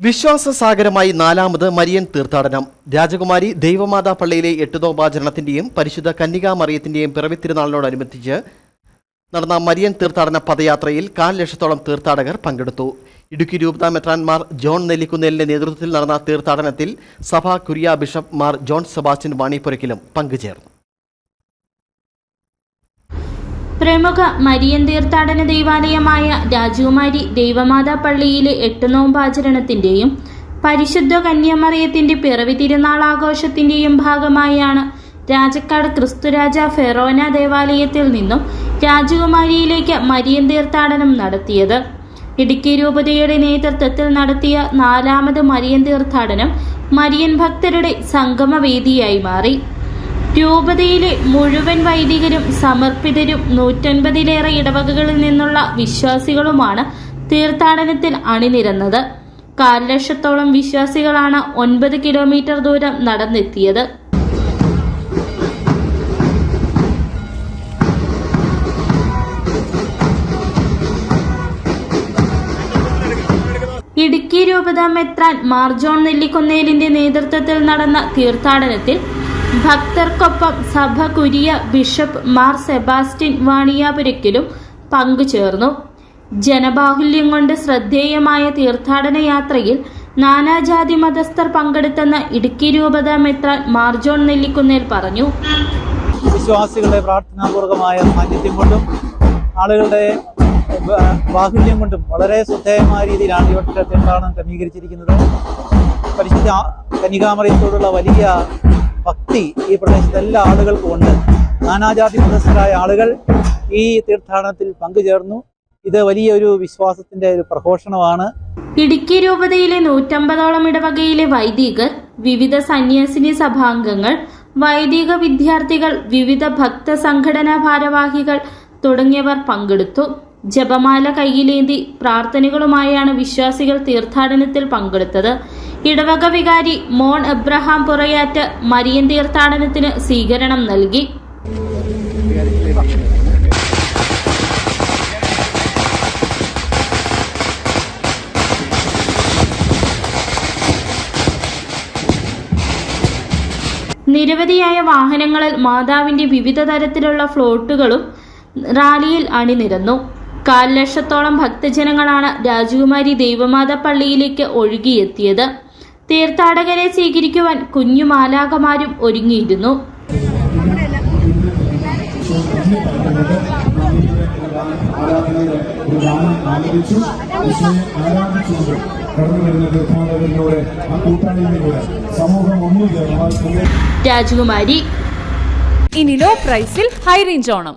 വിശ്വാസസാഗരമായി നാലാമത് മരിയൻ തീർത്ഥാടനം. രാജകുമാരി ദൈവമാതാ പള്ളിയിലെ എട്ടുനോമ്പാചരണത്തിന്റെയും പരിശുദ്ധ കന്യകാമറിയത്തിന്റെയും പിറവി തിരുനാളിനോടനുബന്ധിച്ച് നടന്ന മരിയൻ തീർത്ഥാടന പദയാത്രയിൽ കാൽ ലക്ഷത്തോളം തീർത്ഥാടകർ പങ്കെടുത്തു. ഇടുക്കി രൂപതാ മെത്രാൻമാർ ജോൺ നെല്ലിക്കുന്നേലിന്റെ നേതൃത്വത്തിൽ നടന്ന തീർത്ഥാടനത്തിൽ സഭാ കുര്യ ബിഷപ്പ് മാർ ജോൺ സെബാസ്റ്റ്യൻ വാണിപ്പുരയ്ക്കിലും പങ്കുചേർന്നു. പ്രമുഖ മരിയൻ തീർത്ഥാടന ദൈവാലയമായ രാജകുമാരി ദൈവമാതാ പള്ളിയിലെ എട്ട് നോമ്പാചരണത്തിന്റെയും പരിശുദ്ധ കന്യാമറിയത്തിന്റെ പിറവി തിരുനാൾ ആഘോഷത്തിന്റെയും ഭാഗമായാണ് രാജക്കാട് ക്രിസ്തുരാജ ഫെറോന ദേവാലയത്തിൽ നിന്നും രാജകുമാരിയിലേക്ക് മരിയൻ തീർത്ഥാടനം നടത്തിയത്. ഇടുക്കി രൂപതയുടെ നേതൃത്വത്തിൽ നടത്തിയ നാലാമത് മരിയൻ തീർത്ഥാടനം മരിയൻ ഭക്തരുടെ സംഗമവേദിയായി മാറി. രൂപതയിലെ മുഴുവൻ വൈദികരും സമർപ്പിതരും നൂറ്റൻപതിലേറെ ഇടവകകളിൽ നിന്നുള്ള വിശ്വാസികളുമാണ് തീർത്ഥാടനത്തിൽ അണിനിരന്നത്. കാൽ ലക്ഷത്തോളം വിശ്വാസികളാണ് ഒൻപത് കിലോമീറ്റർ ദൂരം നടന്നെത്തിയത്. ഇടുക്കി രൂപത മെത്രാൻ മാർജോൺ നെല്ലിക്കുന്നേലിന്റെ നേതൃത്വത്തിൽ നടന്ന തീർത്ഥാടനത്തിൽ ഭക്തർക്കൊപ്പം സഭ കുരിയ ബിഷപ്പ് മാർ സെബാസ്റ്റ്യൻ വാണിയാപുരക്കിലും പങ്കുചേർന്നു. ജനബാഹുല്യം കൊണ്ട് ശ്രദ്ധേയമായ തീർത്ഥാടന യാത്രയിൽ നാനാജാതി മതസ്ഥർ പങ്കെടുത്തെന്ന് ഇടുക്കി രൂപത മെത്രാൻ മാർജോൺ നെല്ലിക്കുന്നേൽ പറഞ്ഞു. വിശ്വാസികളുടെ പ്രാർത്ഥനാപൂർവമായ സാന്നിധ്യം കൊണ്ടും ആളുകളുടെ ബാഹുല്യം കൊണ്ടും വളരെ ശ്രദ്ധേയമായ രീതിയിലാണ് ഇവരുടെ തീർത്ഥാടനം ക്രമീകരിച്ചിരിക്കുന്നത്. പരിശുദ്ധ കനികാമറയത്തോടുള്ള വലിയ ഭക്തി ഈ പ്രദേശത്തെ എല്ലാ ആളുകൾക്കും ഉണ്ട്. നാനാജാതി മതസ്ഥരായ ആളുകൾ ഈ തീർത്ഥാടനത്തിൽ പങ്കുചേർന്നു. ഇത് വലിയൊരു വിശ്വാസത്തിന്റെ ഒരു പ്രഘോഷണമാണ്. ഇടുക്കി രൂപതയിലെ നൂറ്റമ്പതോളം ഇടവകയിലെ വൈദികർ വിവിധ സന്യാസിനി സഭാംഗങ്ങൾ വൈദിക വിദ്യാർത്ഥികൾ വിവിധ ഭക്ത സംഘടനാ ഭാരവാഹികൾ തുടങ്ങിയവർ പങ്കെടുത്തു. ജപമാല കയ്യിലേന്തി പ്രാർത്ഥനകളുമായാണ് വിശ്വാസികൾ തീർത്ഥാടനത്തിൽ പങ്കെടുത്തത്. ഇടവക വികാരി മോൺ എബ്രഹാം പുറയാറ്റ് മരിയൻ തീർത്ഥാടനത്തിന് സ്വീകരണം നൽകി. നിരവധിയായ വാഹനങ്ങളിൽ മാതാവിന്റെ വിവിധ തരത്തിലുള്ള ഫ്ലോട്ടുകളും റാലിയിൽ അണിനിരന്നു. കാൽ ലക്ഷത്തോളം ഭക്തജനങ്ങളാണ് രാജകുമാരി ദൈവമാത പള്ളിയിലേക്ക് ഒഴുകിയെത്തിയത്. തീർത്ഥാടകരെ സ്വീകരിക്കുവാൻ കുഞ്ഞു മാലാകമാരും ഒരുങ്ങിയിരുന്നു. രാജകുമാരി. ഇനി ലോ പ്രൈസിൽ ഹൈ റേഞ്ച് ഓണം.